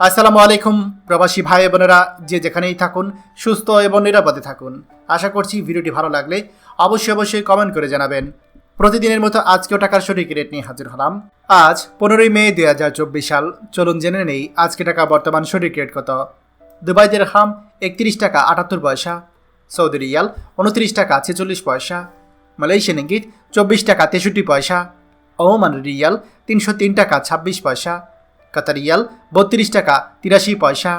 আসসালামু আলাইকুম, প্রবাসী ভাই বোনেরা, যে যেখানেই থাকুন, সুস্থ এবং নিরাপদে থাকুন। আশা করছি ভিডিওটি ভালো লাগলে অবশ্যই অবশ্যই কমেন্ট করে জানাবেন। প্রতিদিনের মতো আজকেও টাকার সঠিক রেট নিয়ে হাজির হলাম। আজ, পনেরোই মে দুই হাজার চব্বিশ সাল, চলুন জেনে নেই আজকে টাকা বর্তমান সঠিক রেট কত। দুবাই হাম একত্রিশ টাকা আটাত্তর পয়সা। সৌদি রিয়াল, উনত্রিশ টাকা ছেচল্লিশ পয়সা। মালয়েশিয়ান ইঙ্গিত, চব্বিশ টাকা তেষট্টি পয়সা। ওমান রিয়াল, তিনশো তিন টাকা ছাব্বিশ পয়সা। কাতার রিয়াল বত্রিশ টাকা, তিরাশি পয়সা।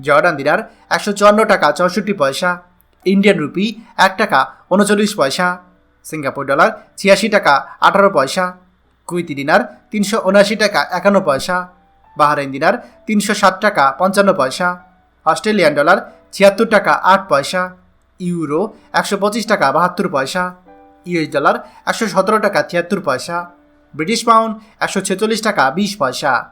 জর্ডান দিনার একশো চুয়ান্ন টাকা, চৌষট্টি পয়সা। ইন্ডিয়ান রুপি, এক টাকা, উনচল্লিশ পয়সা। সিঙ্গাপুর ডলার, ছিয়াশি টাকা, আঠারো পয়সা। কুইতি দিনার তিনশো উনআশি টাকা, একান্ন পয়সা। বাহারাইন দিনার তিনশো সাত টাকা, পঞ্চান্ন পয়সা। অস্ট্রেলিয়ান ডলার, ছিয়াত্তর টাকা, আট পয়সা। ইউরো, একশো পঁচিশ টাকা, বাহাত্তর পয়সা। ইউএস ডলার, একশো সতেরো টাকা তিয়াত্তর পয়সা। ব্রিটিশ পাউন্ড, একশো ছেচল্লিশ টাকা, বিশ পয়সা।